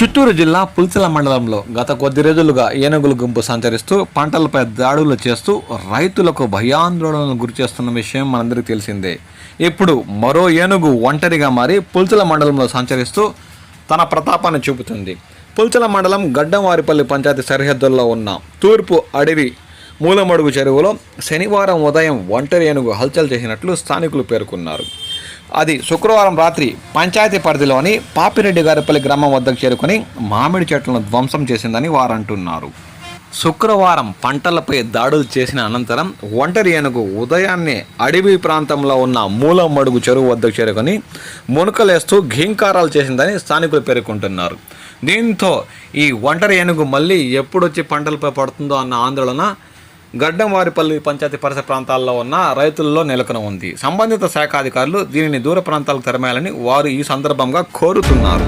చిత్తూరు జిల్లా పుల్చల మండలంలో గత కొద్ది రోజులుగా ఏనుగుల గుంపు సంచరిస్తూ పంటలపై దాడులు చేస్తూ రైతులకు భయాందోళనలు గురిచేస్తున్న విషయం మనందరికీ తెలిసిందే. ఇప్పుడు మరో ఏనుగు ఒంటరిగా మారి పుల్చల మండలంలో సంచరిస్తూ తన ప్రతాపాన్ని చూపుతుంది. పుల్చల మండలం గడ్డంవారిపల్లి పంచాయతీ సరిహద్దుల్లో ఉన్న తూర్పు అడవి మూలమడుగు చెరువులో శనివారం ఉదయం ఒంటరి ఏనుగు హల్చల్ చేసినట్లు స్థానికులు పేర్కొన్నారు. అది శుక్రవారం రాత్రి పంచాయతీ పరిధిలోని పాపిరెడ్డి గారిపల్లి గ్రామం వద్దకు చేరుకొని మామిడి చెట్లను ధ్వంసం చేసిందని వారు అంటున్నారు. శుక్రవారం పంటలపై దాడులు చేసిన అనంతరం ఒంటరి ఏనుగు ఉదయాన్నే అడవి ప్రాంతంలో ఉన్న మూలమడుగు చెరువు వద్దకు చేరుకొని మునుకలేస్తూ ఘీంకారాలు చేసిందని స్థానికులు పేర్కొంటున్నారు. దీంతో ఈ ఒంటరి ఏనుగు మళ్ళీ ఎప్పుడొచ్చి పంటలపై పడుతుందో అన్న ఆందోళన గడ్డంవారిపల్లి పంచాయతీ పరిసర ప్రాంతాల్లో ఉన్న రైతుల్లో నెలకొని ఉంది. సంబంధిత శాఖ అధికారులు దీనిని దూర ప్రాంతాలకు తరమేయాలని వారు ఈ సందర్భంగా కోరుతున్నారు.